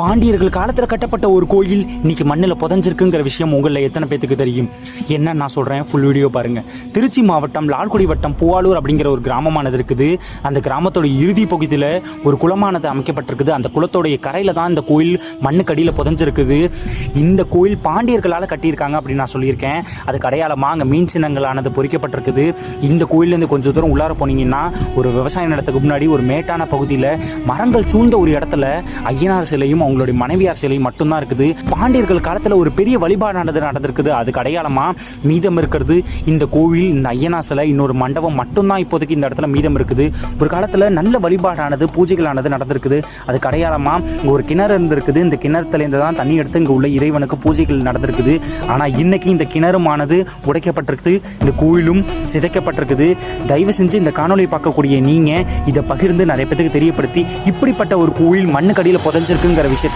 பாண்டியர்கள் காலத்தில் கட்டப்பட்ட ஒரு கோயில் இன்னைக்கு மண்ணில் புதஞ்சிருக்குங்கிற விஷயம் உங்களில் எத்தனை பேத்துக்கு தெரியும்? என்ன நான் சொல்கிறேன் ஃபுல் வீடியோ பாருங்கள் திருச்சி மாவட்டம் லால்குடி வட்டம் பூவாலூர் அப்படிங்கிற ஒரு கிராமமானது இருக்குது. அந்த கிராமத்தோட இறுதி பகுதியில் ஒரு குளமானது அமைக்கப்பட்டிருக்குது. அந்த குளத்தோடைய கரையில் தான் இந்த கோயில் மண்ணுக்கடியில் புதஞ்சிருக்குது. இந்த கோயில் பாண்டியர்களால் கட்டியிருக்காங்க அப்படின்னு நான் சொல்லியிருக்கேன். அதுக்கு அடையாளமாக அங்கே மீன் சின்னங்களானது பொறிக்கப்பட்டிருக்குது. இந்த கோயிலேருந்து கொஞ்சம் தூரம் உள்ளார போனீங்கன்னா ஒரு விவசாய நிலத்துக்கு முன்னாடி ஒரு மேட்டான பகுதியில் மரங்கள் சூழ்ந்த ஒரு இடத்துல ஐயனார் சிலையும் அவங்களுடைய மனைவியார் சிலை மட்டும்தான் இருக்குது. பாண்டியர்கள் காலத்தில் ஒரு பெரிய வழிபாடானது நடந்திருக்குது. அதுக்கு அடையாளமாக மீதம் இருக்கிறது. இந்த கோவில் இந்த ஐயனா சிலை இன்னொரு மண்டபம் மட்டும்தான் இப்போதைக்கு இந்த இடத்துல மீதம் இருக்குது. ஒரு காலத்தில் நல்ல வழிபாடானது பூஜைகளானது நடந்திருக்குது. அதுக்கு அடையாளமாக ஒரு கிணறு இருந்திருக்குது. இந்த கிணறுலேருந்து தான் தண்ணி எடுத்து இங்கே உள்ள இறைவனுக்கு பூஜைகள் நடந்திருக்குது. ஆனால் இன்னைக்கு இந்த கிணறுமானது உடைக்கப்பட்டிருக்குது. இந்த கோயிலும் சிதைக்கப்பட்டிருக்குது. தயவு செஞ்சு இந்த காணொலியை பார்க்கக்கூடிய நீங்கள் இதை பகிர்ந்து நிறைய பேத்துக்கு தெரியப்படுத்தி இப்படிப்பட்ட ஒரு கோயில் மண்ணுக்கடியில் புதஞ்சிருக்குங்கிற visitan